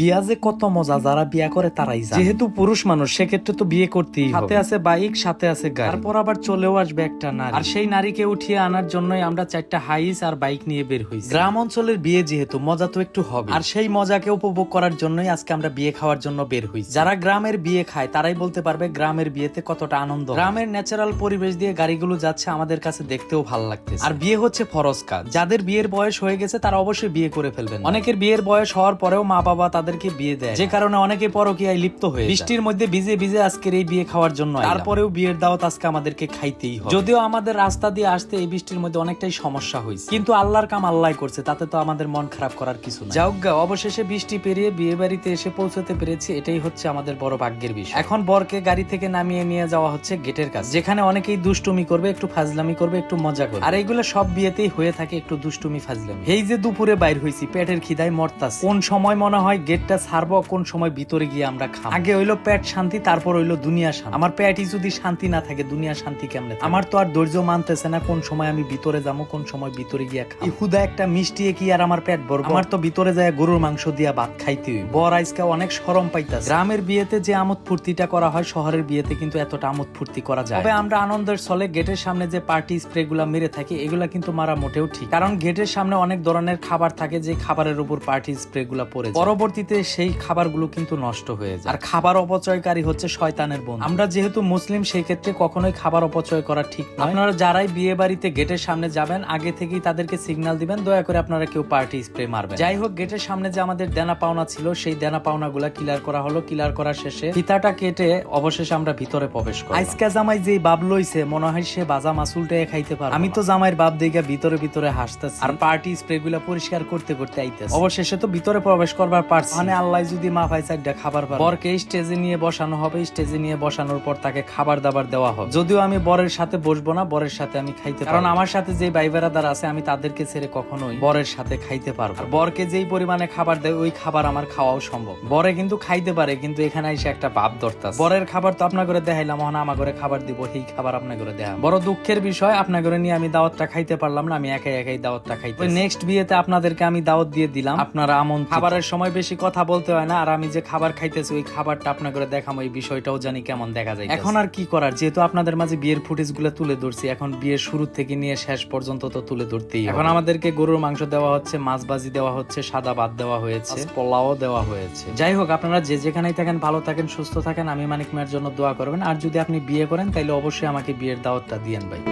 বিয়া যে কত মজা যারা বিয়া করে তারাই জানে। যেহেতু পুরুষ মানুষ সেক্ষেত্রে তো বিয়ে করতেই। সাথে আছে বাইক সাথে আছে গাড়ি। তারপর আবার চলেও আসবে একটা নারী। আর সেই নারীকে উঠিয়ে আনার জন্যই আমরা চারটা হাইস আর বাইক নিয়ে বের হই গ্রাম অঞ্চলের বিয়ে যেহেতু মজা তো একটু হবে। আর সেই মজাকে উপভোগ করার জন্যই আজকে আমরা বিয়ে খাওয়ার জন্য বের হই যারা গ্রামের বিয়ে খায় তারাই বলতে পারবে গ্রামের বিয়েতে কতটা আনন্দ গ্রামের ন্যাচারাল পরিবেশ দিয়ে গাড়িগুলো যাচ্ছে আমাদের কাছে দেখতেও ভালো লাগতেছে। আর বিয়ে হচ্ছে ফরজ কাজ। যাদের বিয়ের বয়স হয়ে গেছে তারা অবশ্যই বিয়ে করে ফেলবেন অনেকের বিয়ের বয়স হওয়ার পরেও মা বাবা তাদেরকে বিয়ে দেয় যে কারণে অনেকে পরকীয়ায় লিপ্ত হয়ে বৃষ্টির মধ্যে ভিজে ভিজে আজকের এই বিয়ে খাওয়ার জন্য তারপরেও বিয়ের দাওয়াত আজকে আমাদেরকে খাইতেই হবে। যদিও আমাদের রাস্তা দিয়ে আসতে এই বৃষ্টির মধ্যে অনেকটাই সমস্যা হয়েছে। কিন্তু আল্লাহর কাম আল্লাহ করছে তাতে তো আমাদের মন খারাপ করার কিছু না যাওক গা, অবশেষে বৃষ্টি পেরিয়ে বিয়ে বাড়িতে এসে পৌঁছতে পেরেছি এটাই হচ্ছে আমাদের বড় ভাগ্যের বিষয়। এখন বরকে গাড়ি থেকে নামিয়ে নিয়ে যাওয়া হচ্ছে গেটের কাছে। যেখানে অনেকেই দুষ্টুমি করবে একটু ফাজলামি করবে একটু মজা করবে। আর এগুলো সব বিয়েতেই হয়ে থাকে একটু দুষ্টুমি ফাজলামি। এই যে দুপুরে বাইর হয়েছি পেটের খিদায় মরতাস কোন সময় মনে হয় গেটটা ছাড়বো কোন সময় ভিতরে গিয়ে আমরা খাব। আগে হইল পেট শান্তি তারপর হইল দুনিয়া শান্তি। আমার পেটই যদি শান্তি না থাকে দুনিয়া শান্তি কেমনে আমার তো আর ধৈর্য মানতেছে না কোন সময় আমি ভিতরে যাব কোন সময় ভিতরে গিয়া খাব। এই হুদা একটা মিষ্টি কি আর আমার পেট ভরবো? আমার তো ভিতরে যায় গরুর মাংস দিয়া ভাত খাইতে হইব। বর আজকে অনেক সরম পাইতাছে। গ্রামের বিয়েতে যে আমোদ ফুর্তিটা করা হয় শহরের বিয়েতে কিন্তু এতটা আমোদ ফুর্তি করা যায় তবে আমরা আনন্দের ছলে গেটের সামনে যে পার্টি স্প্রে গুলা মেরে থাকি এগুলা কিন্তু মারা মোটেও ঠিক। কারণ গেটের সামনে অনেক ধরনের খাবার থাকে যে খাবারের উপর পার্টি স্প্রে গুলা পড়ে যায়। পরবর্তীতে সেই খাবারগুলো কিন্তু নষ্ট হয়ে যায়। আর খাবার অপচয়কারী হচ্ছে শয়তানের বন্ধু। আমরা যেহেতু মুসলিম, সেই ক্ষেত্রে কখনোই খাবার অপচয় করা ঠিক নয়। আপনারা যারাই বিয়ে বাড়িতে গেটের সামনে যাবেন, আগে থেকেই তাদেরকে সিগন্যাল দিবেন, দয়া করে আপনারা কেউ পার্টি স্প্রে মারবেন যাই হোক গেটের সামনে যে আমাদের দেনা পাওনা ছিল, সেই দেনা পাওনা গুলা ক্লিয়ার করা হলো। ক্লিয়ার করার শেষে ফিতাটা কেটে অবশেষে আমরা ভিতরে প্রবেশ করি আজকে জামাই যে বাব লইছে, মনে হয় সে বাজা মাসুলটা খাইতে পারে আমি তো জামাইয়ের বাপ দিকে ভিতরে ভিতরে হাসতেছি। আর পার্টি স্প্রে গুলা পরিষ্কার করতে করতে আইতেছে। অবশেষে তো ভিতরে প্রবেশ করবার পারছি মানে আল্লাহ যদি মাফাই চারটা খাবার পারে। বরকে স্টেজে নিয়ে বসানো হবে স্টেজে নিয়ে বসানোর পর তাকে খাবার দাবার দেওয়া হবে। যদিও আমি বরের সাথে বসবো না বরের সাথে আমি খাইতে কারণ আমার সাথে যে ভাই বেড়াদার আছে আমি তাদেরকে ছেড়ে কখনোই বরের সাথে খাইতে পারব বরকে যেই পরিমাণে খাবার দেয় ওই খাবার আমার খাওয়াও সম্ভব। বরে কিন্তু খাইতে পারে কিন্তু এখানে এসে একটা ভাব ধরতাছে। বরের খাবার তো আপনার করে দেখাইলাম এখন আমার করে খাবার দিব সেই খাবার আপনার করে দেয়া বড় দুঃখের বিষয় আপনার করে নিয়ে আমি দাওয়াতটা খাইতে পারলাম না আমি একাই একাই দাওয়াতটা খাইতে নেক্সট বিয়েতে আপনাদেরকে আমি দাওয়াত দিয়ে দিলাম। আপনারা আমন খাবারের সময় বেশি কথা বলতে হয় না আর আমি যে খাবার খাইতেছি ওই খাবারটা আপনার করে দেখাম ওই বিষয়টাও জানি কেমন দেখা যায় এখন আর কি করার? যেহেতু আপনাদের মাঝে বিয়ের ফুটেজগুলো তুলে ধরছি এখন বিয়ের শুরু থেকে নিয়ে শেষ পর্যন্ত তো তুলে ধরতেই এখন আমাদেরকে গরুর মাংস দেওয়া হচ্ছে মাছ ভাজি দেওয়া হচ্ছে সাদা ভাত দেওয়া হয়েছে পোলাও দেওয়া হয়েছে। যাই হোক আপনারা যে যেখানেই থাকেন ভালো থাকেন সুস্থ থাকেন আমি মানিক মেয়ের জন্য দোয়া করবেন। আর যদি আপনি বিয়ে করেন তাহলে অবশ্যই আমাকে বিয়ের দাওয়াতটা দিয়েন ভাই।